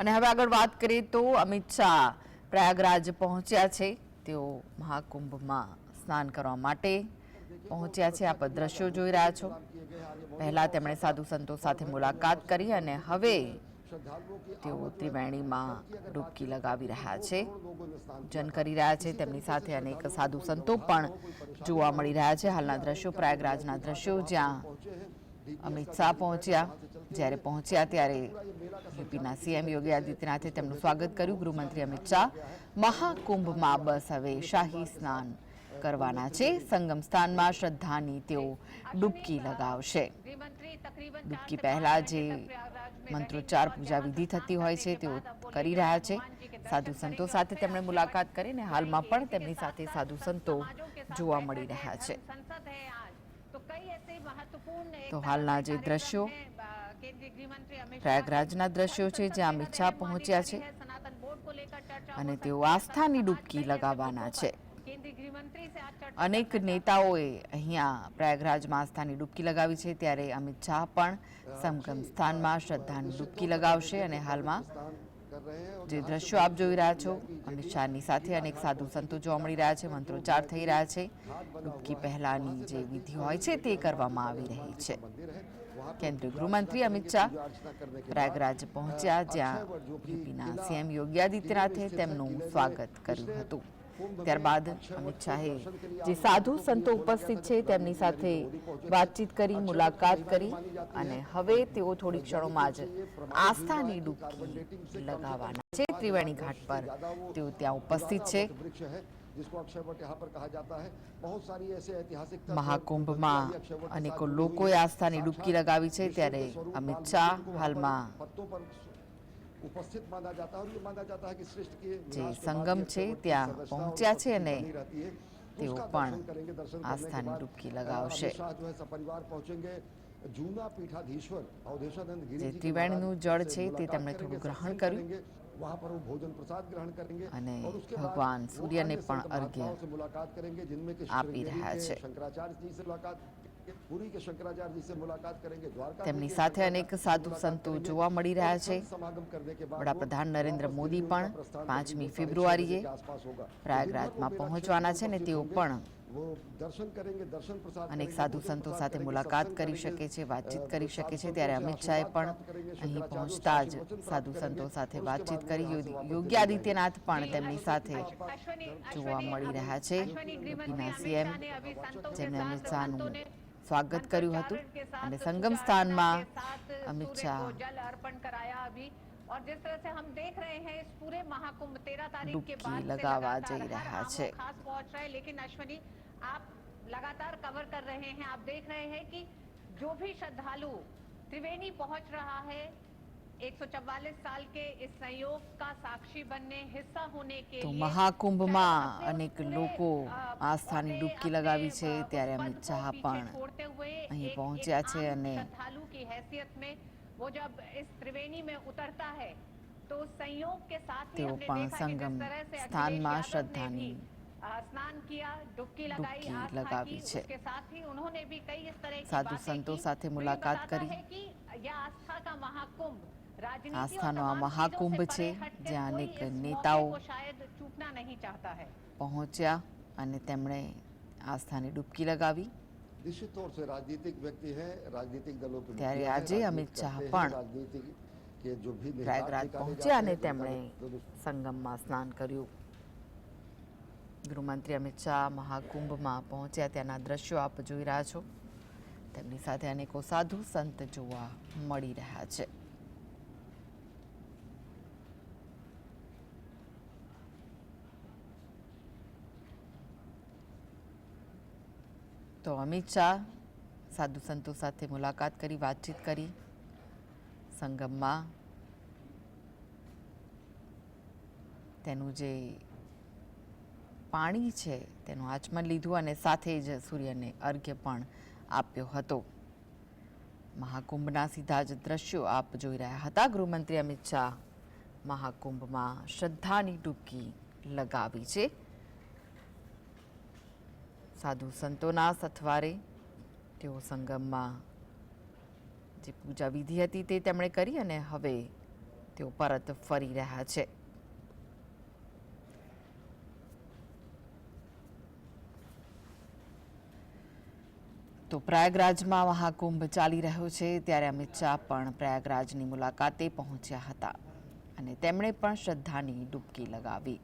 અને હવે આગળ વાત કરીએ તો અમિત શાહ પ્રયાગરાજ પહોંચ્યા છે. તેઓ મહાકુંભમાં સ્નાન કરવા માટે પહોંચ્યા છે. આપ દ્રશ્યો જોઈ રહ્યા છો. પહેલા તેમણે સાધુ સંતો સાથે મુલાકાત કરી અને હવે તેઓ ત્રિવેણીમાં ડૂબકી લગાવી રહ્યા છે. જન કરી રહ્યા છે. તેમની સાથે અનેક સાધુ સંતો પણ જોવા મળી રહ્યા છે. હાલના દ્રશ્યો પ્રયાગરાજના દ્રશ્યો જ્યાં અમિત શાહ પહોંચ્યા. જ્યારે પહોંચ્યા ત્યારે યુપીના સીએમ યોગી આદિત્યનાથે તેમનું સ્વાગત કર્યું. ગૃહમંત્રી અમિત શાહ, મહાકુંભમાં બસ હવે શાહી સ્નાન કરવાના છે. સંગમ સ્થાનમાં શ્રદ્ધાની તેઓ ડૂબકી લગાવશે. ડૂબકી પહેલા જે મંત્રોચ્ચાર પૂજા વિધિ થતી હોય છે, તેઓ કરી રહ્યા છે. સાધુ સંતો સાથે તેમણે મુલાકાત કરીને હાલમાં પણ તેમની સાથે સાધુ સંતો જોવા મળી રહ્યા છે. તો હાલના જે દ્રશ્યો પ્રયાગરાજના દ્રશ્યો છે જ્યાં અમિત શાહ પહોંચ્યા છે અને તેઓ આસ્થાની ડૂબકી લગાવવાના છે અનેક નેતાઓએ અહીંયા પ્રયાગરાજમાં આસ્થાની ડૂબકી લગાવી છે ત્યારે અમિત શાહ પણ સમગમ સ્થાનમાં શ્રદ્ધાની ડૂબકી લગાવશે અને હાલમાં જે દ્રશ્યો આપ જોઈ રહ્યા છો અમિત શાહની સાથે અનેક સાધુ સંતો જોવા મળી રહ્યા છે મંત્રોચ્ચાર થઈ રહ્યા છે. ડૂબકી પહેલાની જે વિધિ હોય છે તે કરવામાં આવી રહી છે. કેન્દ્રીય ગૃહમંત્રી અમિત શાહ પ્રયાગરાજ પહોંચ્યા જ્યાં યુપીના સીએમ યોગી આદિત્યનાથે તેમનું સ્વાગત કર્યું હતું. ત્યારબાદ અમિત શાહે જે સાધુ સંતો ઉપસ્થિત છે તેમની સાથે વાતચીત કરી મુલાકાત કરી અને હવે તેઓ થોડી ક્ષણોમાં જ આસ્થાની ડૂબકી લગાવવાના છે ત્રિવેણી ઘાટ પર તેઓ ત્યાં ઉપસ્થિત છે जिसको अक्षय वट यहाँ पर कहा जाता है बहुत सारी ऐसे ऐतिहासिक तत्व हैं, મહાકુંભમાં जो अक्षय वट के અનેકો साथ લોકોએ આસ્થાની ડૂબકી લગાવી છે ત્યારે અમિત શાહ હાલમાં पत्तों पर उपस्थित माना जाता है और ये माना जाता है कि सृष्टि के જે विनाश के बाद સંગમ भी છે अक्षय वट की ત્યાં संरचना और પહોંચ્યા છે उपस्थिति અને बनी रहती है। તેઓ उसका પણ दर्शन करेंगे, दर्शन करने के આસ્થાની बाद, ડૂબકી अ, લગાવશે. अमित शाह जो है सपरिवार पहुंचेंगे जूना पीठाधीश्वर अवधेशानंद गिरी જે जी के ત્રિવેણીનું महाराज જળ से છે તે मुलाकात તેમણે करेंगे, થોડું ગ્રહણ सत्संग કર્યું. करेंगे, वहाँ पर वो भोजन प्रसाद ग्रहण करेंगे અને और उसके बाद ભગવાન वो સૂર્યને अन्य પણ संत અર્ઘ્ય महात्माओं से मुलाकात करेंगे जिनमें कि આપી श्रृंगेरी રહ્યા के છે. शंकराचार्य जी से मुलाकात તેમની સાથે અનેક સાધુ સંતો જોવા મળી રહ્યા છે. વડાપ્રધાન નરેન્દ્ર મોદી પણ પાંચમી ફેબ્રુઆરીએ પ્રયાગરાજમાં પહોંચવાના છે ને તેઓ પણ અનેક સાધુ સંતો સાથે મુલાકાત કરી શકે છે વાતચીત કરી શકે છે ત્યારે અમિત શાહે પણ અહીં પહોંચતા જ સાધુ સંતો સાથે વાતચીત કરી યોગી આદિત્યનાથ પણ તેમની સાથે જોવા મળી રહ્યા છે. સીએમ જેમને અમિત શાહનું સ્વાગત કર્યું હતું અને સંગમ સ્થાનમાં અમિત શાહ जल अर्पण कराया अभी और जिस तरह से हम देख रहे हैं इस पूरे महाकुंभ तेरह तारीख के डुबकी बाद से लगावा लगातार जा हर रहा आमो छे। खास पहुंच रहा है लेकिन अश्वनी आप लगातार कवर कर रहे हैं आप देख रहे हैं कि जो भी श्रद्धालु त्रिवेणी पहुंच रहा है 144 साल के इस संयोग का साक्षी बनने हिस्सा होने के तो महाकुंभ में आस्था ने डुबकी लगा तेरे अमित शाह हुए पहुँचा श्रद्धालु की हैसियत वो जब इस त्रिवेणी में उतरता है तो संयोग के साथ तो से स्थान मा श्रद्धा स्नान किया डुबकी लगाई लगा उन्होंने भी कई तरह साधु संतो साथ तो मुलाकात करी। आस्था का महाकुंभ આસ્થાનો આ મહાકુંભ છે જ્યાં અનેક નેતાઓ પહોંચ્યા અને તેમણે આસ્થાની ડૂબકી લગાવી. રાજનીતિક વ્યક્તિ હે ત્યારે આજે અમિત શાહ પણ પ્રયાગરાજ પહોંચ્યા અને તેમણે સંગમમાં સ્નાન કર્યું. ગૃહમંત્રી અમિત શાહ મહાકુંભમાં પહોંચ્યા ત્યાંના દ્રશ્યો આપ જોઈ રહ્યા છો. તેમની સાથે અનેકો સાધુ સંત જોવા મળી રહ્યા છે. તો અમિત શાહ સાધુ સંતો સાથે મુલાકાત કરી, વાતચીત કરી. સંગમમાં તેનું જે પાણી છે તેનું આચમન લીધું અને સાથે જ સૂર્યને અર્ઘ્ય પણ આપ્યો હતો. મહાકુંભના સીધા જ દ્રશ્યો આપ જોઈ રહ્યા હતા. ગૃહમંત્રી અમિત શાહ મહાકુંભમાં શ્રદ્ધાની ડૂબકી લગાવી છે. સાધુ સંતોના સથવારે તેઓ સંગમમાં જે પૂજા વિધિ હતી તે તેમણે કરી અને હવે તેઓ પરત ફરી રહ્યા છે. તો પ્રયાગરાજમાં મહાકુંભ ચાલી રહ્યો છે, ત્યારે અમિત શાહ પણ પ્રયાગરાજની મુલાકાતે પહોંચ્યા હતા અને તેમણે પણ શ્રદ્ધાની ડૂબકી લગાવી.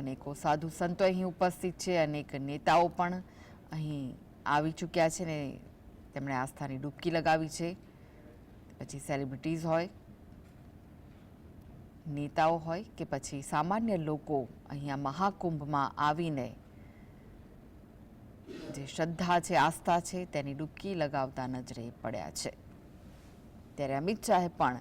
અનેકો સાધુ સંતો અહીં ઉપસ્થિત છે, અનેક નેતાઓ પણ અહીં આવી ચૂક્યા છે ને તેમણે આસ્થાની ડૂબકી લગાવી છે. પછી સેલિબ્રિટીઝ હોય, નેતાઓ હોય કે પછી સામાન્ય લોકો અહીંયા મહાકુંભમાં આવીને જે શ્રદ્ધા છે, આસ્થા છે તેની ડૂબકી લગાવતા નજરે પડ્યા છે. ત્યારે અમિત શાહે પણ